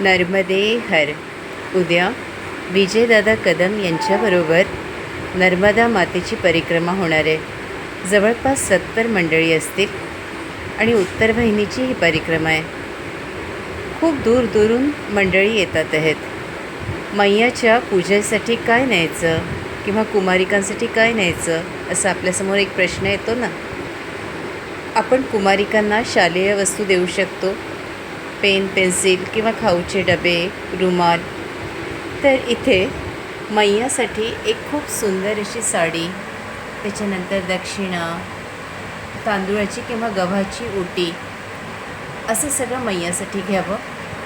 नर्मदे हर. उद्या विजयदादा कदम यांच्याबरोबर नर्मदा मातेची परिक्रमा होणार आहे. जवळपास सत्तर मंडळी असतील आणि उत्तर वाहिनीची ही परिक्रमा आहे. खूप दूर दूरून मंडळी येतात आहेत. मैयाच्या पूजेसाठी काय न्यायचं किंवा कुमारिकांसाठी काय न्यायचं असं आपल्यासमोर एक प्रश्न येतो ना? आपण कुमारिकांना शालेय वस्तू देऊ शकतो पेन पेन्सिल किंवा खाऊचे डबे रुमाल. तर इथे मैयासाठी एक खूप सुंदर अशी साडी त्याच्यानंतर दक्षिणा तांदूळाची किंवा गव्हाची ओटी असं सगळं मैयासाठी घ्यावं.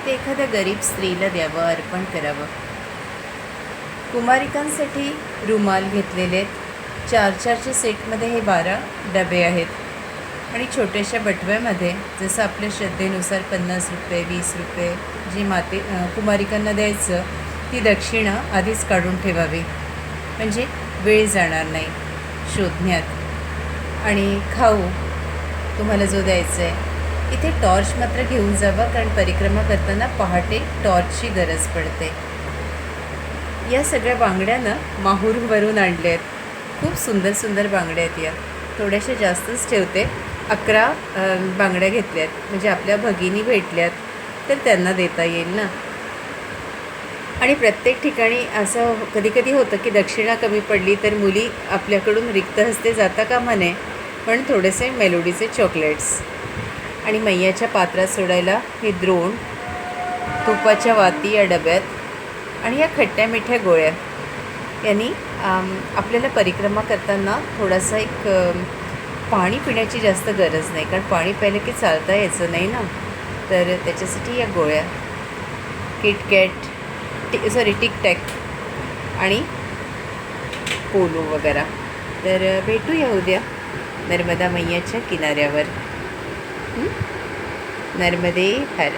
ते एखाद्या गरीब स्त्रीला द्यावं अर्पण करावं. कुमारिकांसाठी रुमाल घेतलेले आहेत. चार चारच्या सेटमध्ये हे बारा डबे आहेत. आणि छोट्याशा बटव्यामध्ये जसं आपल्या श्रद्धेनुसार पन्नास रुपये वीस रुपये जी माते कुमारिकांना द्यायचं ती दक्षिणा आधीच काढून ठेवावी. म्हणजे वेळ जाणार नाही शोधण्यात. आणि खाऊ तुम्हाला जो द्यायचा आहे इथे टॉर्च मात्र घेऊन जावा कारण परिक्रमा करताना पहाटे टॉर्चची गरज पडते. या सगळ्या बांगड्यानं माहूरवरून आणल्या आहेत खूप सुंदर सुंदर बांगड्या आहेत या. थोड्याशा जास्तच ठेवते. अकरा बांगड्या बांगड्या घेतल्यात. म्हणजे आपल्या भगिनी भेटल्यात तर त्यांना देता येईल ना? आणि प्रत्येक ठिकाणी असं कधीकधी होतं की दक्षिणा कमी पडली तर मुली आपल्याकडून रिक्त हस्ते जाता कामा नये पण थोडेसे मेलोडीचे चॉकलेट्स. आणि मैयाच्या पात्रात सोडायला हे द्रोण तुपाच्या वाती या डब्यात आणि या खट्ट्या मिठ्या गोळ्या. यांनी आपल्याला परिक्रमा करताना थोडासा एक पाणी पिण्याची जास्त गरज नाही. कारण पाणी प्यायलं की चालता यायचं नाही ना? तर त्याच्यासाठी या गोळ्या. किटकॅट टी सॉरी टिकटॅक आणि पोलो वगैरे. तर भेटूया उद्या नर्मदा मैयाच्या किनाऱ्यावर. नर्मदे हर